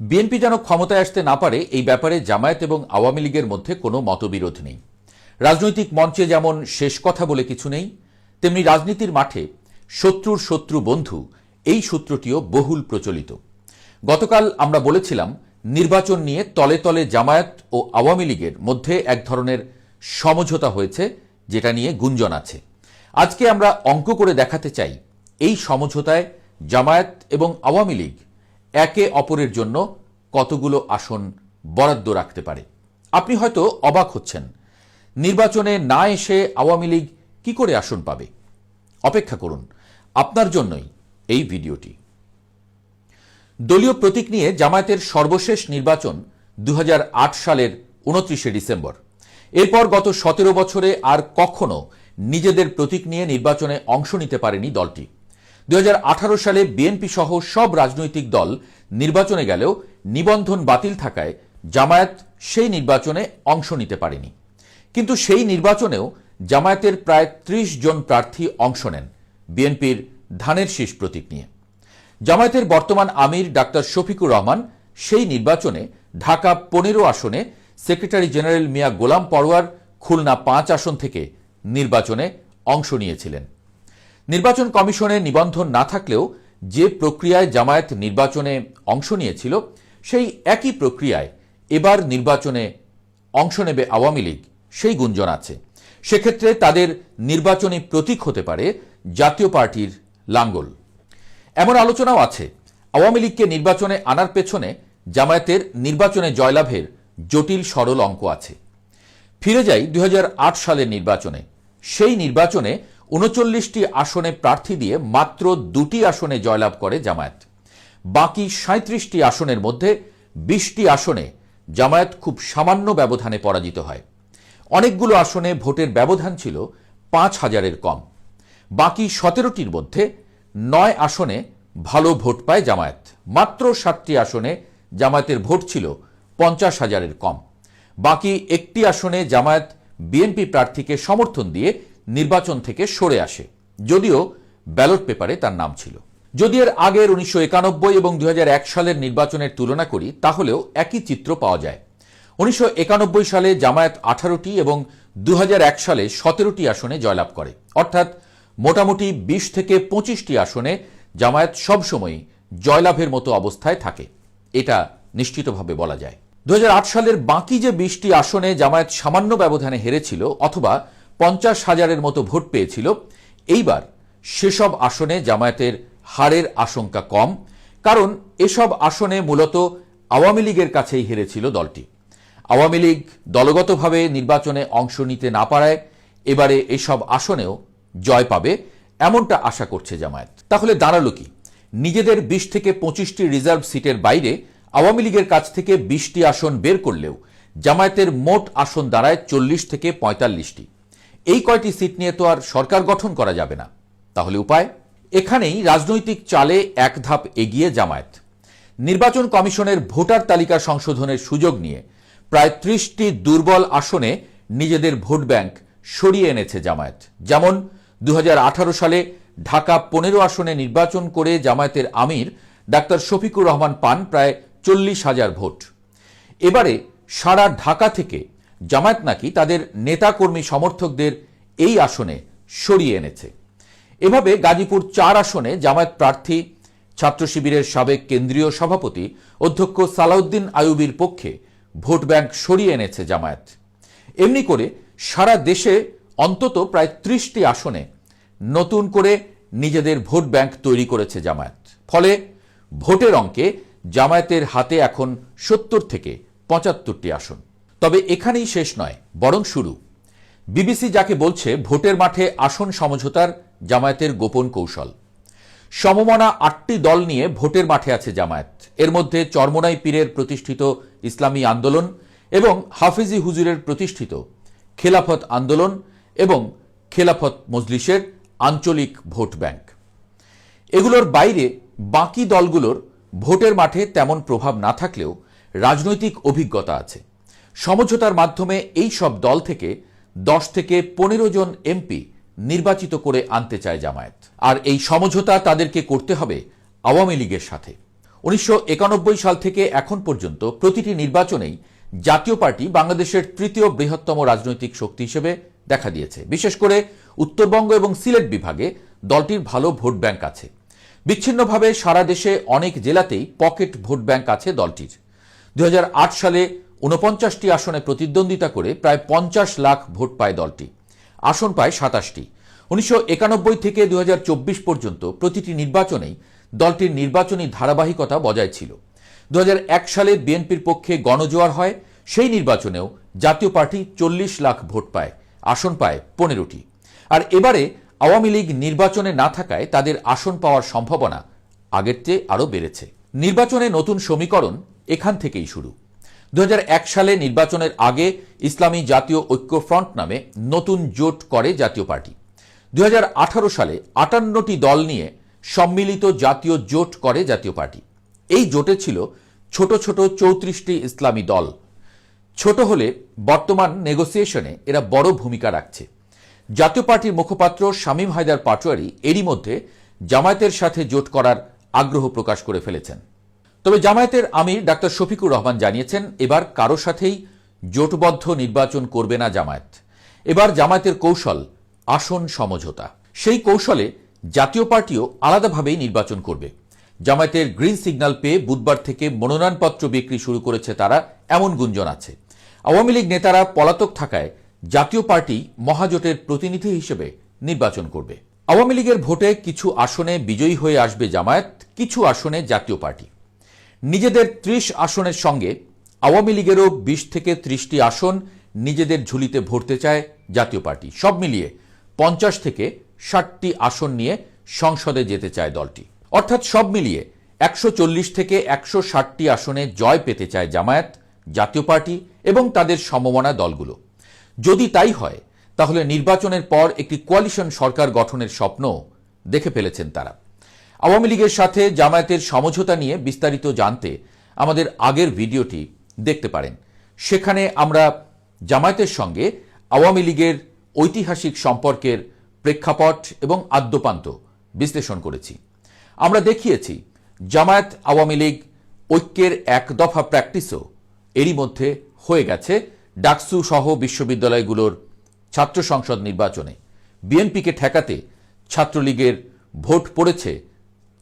BNP যেন ক্ষমতায় আসতে না পারে, এই ব্যাপারে জামায়াত এবং আওয়ামী লীগের মধ্যে কোনো মতবিরোধ নেই। রাজনৈতিক মঞ্চে যেমন শেষ কথা বলে কিছু নেই, তেমনি রাজনীতির মাঠে শত্রুর শত্রু বন্ধু, এই সূত্রটিও বহুল প্রচলিত। গতকাল আমরা বলেছিলাম, নির্বাচন নিয়ে তলে তলে জামায়াত ও আওয়ামী লীগের মধ্যে এক ধরনের সমঝোতা হয়েছে, যেটা নিয়ে গুঞ্জন আছে। আজকে আমরা অঙ্ক করে দেখাতে চাই, এই সমঝোতায় জামায়াত এবং আওয়ামী লীগ একে অপরের জন্য কতগুলো আসন বরাদ্দ রাখতে পারে? আপনি হয়তো অবাক হচ্ছেন। নির্বাচনে না এসে আওয়ামী লীগ কি করে আসন পাবে? অপেক্ষা করুন, আপনার জন্যই এই ভিডিওটি। দলীয় প্রতীক নিয়ে জামায়াতের সর্বশেষ নির্বাচন দু হাজার আট সালের উনত্রিশে ডিসেম্বর। এরপর গত সতেরো বছরে আর কখনো নিজেদের প্রতীক নিয়ে নির্বাচনে অংশ নিতে পারেনি দলটি। দু হাজার আঠারো সালে বিএনপি সহ সব রাজনৈতিক দল নির্বাচনে গেলেও নিবন্ধন বাতিল থাকায় জামায়াত সেই নির্বাচনে অংশ নিতে পারেনি। কিন্তু সেই নির্বাচনেও জামায়াতের প্রায় ত্রিশ জন প্রার্থী অংশ নেন বিএনপির ধানের শীষ প্রতীক নিয়ে। জামায়াতের বর্তমান আমির ডাক্তার শফিকুর রহমান সেই নির্বাচনে ঢাকা পনেরো আসনে সেক্রেটারি জেনারেল মিয়া গোলাম পরোয়ার খুলনা পাঁচ আসন থেকে নির্বাচনে অংশ নিয়েছিলেন। নির্বাচন কমিশনের নিবন্ধন না থাকলেও যে প্রক্রিয়ায় জামায়াত নির্বাচনে অংশ নিয়েছিল, সেই একই প্রক্রিয়ায় এবার নির্বাচনে অংশ নেবে আওয়ামী লীগ, সেই গুঞ্জন আছে। সেক্ষেত্রে তাদের নির্বাচনী প্রতীক হতে পারে জাতীয় পার্টির লাঙ্গল। এমন আলোচনাও আছে। আওয়ামী লীগকে নির্বাচনে আনার পেছনে জামায়াতের নির্বাচনে জয়লাভের জটিল সরল অঙ্ক আছে। ফিরে যাই দুই হাজার আট সালের নির্বাচনে। সেই নির্বাচনে উনচল্লিশটি আসনে প্রার্থী দিয়ে মাত্র দুটি আসনে জয়লাভ করে জামায়াত। বাকি সাঁত্রিশটি আসনের মধ্যে বিশটি আসনে জামায়াত খুব সামান্য ব্যবধানে পরাজিত হয়। অনেকগুলো আসনে ভোটের ব্যবধান ছিল পাঁচ হাজারের কম। বাকি সতেরোটির মধ্যে নয় আসনে ভালো ভোট পায় জামায়াত। মাত্র সাতটি আসনে জামায়াতের ভোট ছিল পঞ্চাশ হাজারের কম। বাকি একটি আসনে জামায়াত বিএনপি প্রার্থীকে সমর্থন দিয়ে নির্বাচন থেকে সরে আসে। যদিও ব্যালট পেপারে তার নাম ছিল। যদি এর আগের উনিশশো একানব্বই এবং দুই হাজার এক সালের নির্বাচনের তুলনা করি, তাহলেও একই চিত্র পাওয়া যায়। উনিশশো একানব্বই সালে জামায়াত আঠারোটি এবং দু হাজার এক সালে সতেরোটি আসনে জয়লাভ করে। অর্থাৎ মোটামুটি বিশ থেকে পঁচিশটি আসনে জামায়াত সবসময়ই জয়লাভের মতো অবস্থায় থাকে। এটা নিশ্চিতভাবে বলা যায়। দুই হাজার আট সালের বাকি যে বিশটি আসনে জামায়াত সামান্য ব্যবধানে হেরেছিল অথবা পঞ্চাশ হাজারের মতো ভোট পেয়েছিল। এইবার সেসব আসনে জামায়াতের হারের আশঙ্কা কম, কারণ এসব আসনে মূলত আওয়ামী লীগের কাছেই হেরেছিল দলটি। আওয়ামী লীগ দলগতভাবে নির্বাচনে অংশ নিতে না পারায় এবারে এসব আসনেও জয় পাবে এমনটা আশা করছে জামায়াত। তাহলে দাঁড়াল কি? নিজেদের বিশ থেকে পঁচিশটি রিজার্ভ সিটের বাইরে আওয়ামী লীগের কাছ থেকে বিশটি আসন বের করলেও জামায়াতের মোট আসন দাঁড়ায় চল্লিশ থেকে পঁয়তাল্লিশটি। এই কয়টি সিট নিয়ে তো আর সরকার গঠন করা যাবে না। তাহলে উপায়? এখানেই রাজনৈতিক চালে এক ধাপ এগিয়ে জামায়াত। নির্বাচন কমিশনের ভোটার তালিকা সংশোধনের সুযোগ নিয়ে প্রায় ত্রিশটি দুর্বল আসনে নিজেদের ভোট ব্যাংক সরিয়ে এনেছে জামায়াত। যেমন দু হাজার আঠারো সালে ঢাকা পনেরো আসনে নির্বাচন করে জামায়াতের আমির ডাক্তার শফিকুর রহমান পান প্রায় চল্লিশ হাজার ভোট। এবারে সারা ঢাকা থেকে জামায়াত নাকি তাদের নেতাকর্মী সমর্থকদের এই আসনে সরিয়ে এনেছে। এভাবে গাজীপুর চার আসনে জামায়াত প্রার্থী, ছাত্র শিবিরের সাবেক কেন্দ্রীয় সভাপতি অধ্যক্ষ সালাউদ্দিন আয়ুবির পক্ষে ভোট ব্যাংক সরিয়ে এনেছে জামায়াত। এমনি করে সারা দেশে অন্তত প্রায় ত্রিশটি আসনে নতুন করে নিজেদের ভোট ব্যাংক তৈরি করেছে জামায়াত। ফলে ভোটের অঙ্কে জামায়াতের হাতে এখন সত্তর থেকে পঁচাত্তরটি আসন। তবে এখানেই শেষ নয়, বরং শুরু। বিবিসি যাকে বলছে ভোটের মাঠে আসন সমঝোতার জামায়াতের গোপন কৌশল। সমমনা আটটি দল নিয়ে ভোটের মাঠে আছে জামায়াত। এর মধ্যে চরমোনাই পীরের প্রতিষ্ঠিত ইসলামী আন্দোলন এবং হাফিজি হুজুরের প্রতিষ্ঠিত খেলাফত আন্দোলন এবং খেলাফত মজলিসের আঞ্চলিক ভোট ব্যাংক। এগুলোর বাইরে বাকি দলগুলোর ভোটের মাঠে তেমন প্রভাব না থাকলেও রাজনৈতিক অভিজ্ঞতা আছে। সমঝোতার মাধ্যমে এই সব দল থেকে দশ থেকে পনেরো জন এমপি নির্বাচিত করে আনতে চায় জামায়াত। আর এই সমঝোতা তাদেরকে করতে হবে আওয়ামী লীগের সাথে। উনিশশো একানব্বই সাল থেকে এখন পর্যন্ত প্রতিটি নির্বাচনেই জাতীয় পার্টি বাংলাদেশের তৃতীয় বৃহত্তম রাজনৈতিক শক্তি হিসেবে দেখা দিয়েছে। বিশেষ করে উত্তরবঙ্গ এবং সিলেট বিভাগে দলটির ভালো ভোট ব্যাংক আছে। বিচ্ছিন্নভাবে সারা দেশে অনেক জেলাতেই পকেট ভোট ব্যাংক আছে দলটির। দু হাজার আট সালে ঊনপঞ্চাশটি আসনে প্রতিদ্বন্দ্বিতা করে প্রায় পঞ্চাশ লাখ ভোট পায় দলটি। আসন পায় সাতাশটি। উনিশশো থেকে দু হাজার চব্বিশ পর্যন্ত প্রতিটি নির্বাচনেই দলটির নির্বাচনী ধারাবাহিকতা বজায় ছিল। দু হাজার এক সালে বিএনপির পক্ষে গণজোয়ার হয়, সেই নির্বাচনেও জাতীয় পার্টি চল্লিশ লাখ ভোট পায়, আসন পায় পনেরোটি। আর এবারে আওয়ামী লীগ নির্বাচনে না থাকায় তাদের আসন পাওয়ার সম্ভাবনা আগের চেয়ে আরও বেড়েছে। নির্বাচনে নতুন সমীকরণ এখান থেকেই শুরু। দু হাজার এক সালে নির্বাচনের আগে ইসলামী জাতীয় ঐক্য ফ্রন্ট নামে নতুন জোট করে জাতীয় পার্টি। দু হাজার আঠারো সালে আটান্নটি দল নিয়ে সম্মিলিত জাতীয় জোট করে জাতীয় পার্টি। এই জোটে ছিল ছোট ছোট চৌত্রিশটি ইসলামী দল। ছোট হলে বর্তমান নেগোসিয়েশনে এরা বড় ভূমিকা রাখছে। জাতীয় পার্টির মুখপাত্র শামীম হায়দার পাটোয়ারি এরই মধ্যে জামায়াতের সাথে জোট করার আগ্রহ প্রকাশ করে ফেলেছেন। তবে জামায়াতের আমির ডাক্তার শফিকুর রহমান জানিয়েছেন, এবার কারও সাথেই জোটবদ্ধ নির্বাচন করবে না জামায়াত। এবার জামায়াতের কৌশল, আসন সমঝোতা। সেই কৌশলে জাতীয় পার্টিও আলাদাভাবেই নির্বাচন করবে। জামায়াতের গ্রিন সিগন্যাল পেয়ে বুধবার থেকে মনোনয়নপত্র বিক্রি শুরু করেছে তারা, এমন গুঞ্জন আছে। আওয়ামী লীগ নেতারা পলাতক থাকায় জাতীয় পার্টি মহাজোটের প্রতিনিধি হিসেবে নির্বাচন করবে। আওয়ামী লীগের ভোটে কিছু আসনে বিজয়ী হয়ে আসবে জামায়াত, কিছু আসনে জাতীয় পার্টি। নিজেদের ত্রিশ আসনের সঙ্গে আওয়ামী লীগেরও বিশ থেকে ত্রিশটি আসন নিজেদের ঝুলিতে ভরতে চায় জাতীয় পার্টি। সব মিলিয়ে পঞ্চাশ থেকে ষাটটি আসন নিয়ে সংসদে যেতে চায় দলটি। অর্থাৎ সব মিলিয়ে একশো চল্লিশ থেকে একশো ষাটটি আসনে জয় পেতে চায় জামায়াত, জাতীয় পার্টি এবং তাদের সমমনা দলগুলো। যদি তাই হয়, তাহলে নির্বাচনের পর একটি কোয়ালিশন সরকার গঠনের স্বপ্ন দেখে ফেলেছেন তারা। আওয়ামী লীগের সাথে জামায়াতের সমঝোতা নিয়ে বিস্তারিত জানতে আমাদের আগের ভিডিওটি দেখতে পারেন। সেখানে আমরা জামায়াতের সঙ্গে আওয়ামী লীগের ঐতিহাসিক সম্পর্কের প্রেক্ষাপট এবং আদ্যপান্ত বিশ্লেষণ করেছি। আমরা দেখিয়েছি, জামায়াত আওয়ামী লীগ ঐক্যের এক দফা প্র্যাকটিসও এরই মধ্যে হয়ে গেছে ডাকসু সহ বিশ্ববিদ্যালয়গুলোর ছাত্র সংসদ নির্বাচনে। বিএনপিকে ঠেকাতে ছাত্রলীগের ভোট পড়েছে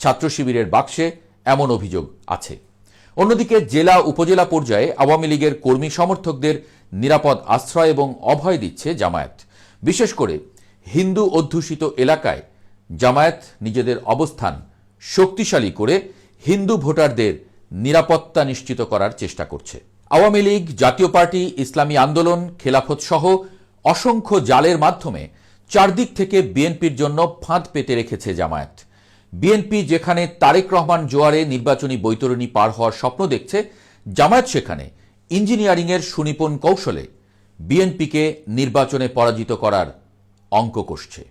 ছাত্র শিবিরের বাক্সে এমন অভিযোগ আছে। অন্যদিকে জেলা উপজেলা পর্যায়ে আওয়ামী লীগের কর্মী সমর্থকদের নিরাপদ আশ্রয় এবং অভয় দিচ্ছে জামায়াত। বিশেষ করে হিন্দু অধ্যুষিত এলাকায় জামায়াত নিজেদের অবস্থান শক্তিশালী করে হিন্দু ভোটারদের নিরাপত্তা নিশ্চিত করার চেষ্টা করছে। আওয়ামী লীগ, জাতীয় পার্টি, ইসলামী আন্দোলন, খেলাফত সহ অসংখ্য জালের মাধ্যমে চারদিক থেকে বিএনপির জন্য ফাঁদ পেতে রেখেছে জামায়াত। বিএনপি যেখানে তারেক রহমান জোয়ারে নির্বাচনী বৈতরণী পার হওয়ার স্বপ্ন দেখছে, জামায়াত সেখানে ইঞ্জিনিয়ারিংয়ের সুনিপুণ কৌশলে বিএনপিকে নির্বাচনে পরাজিত করার অঙ্ক কষছে।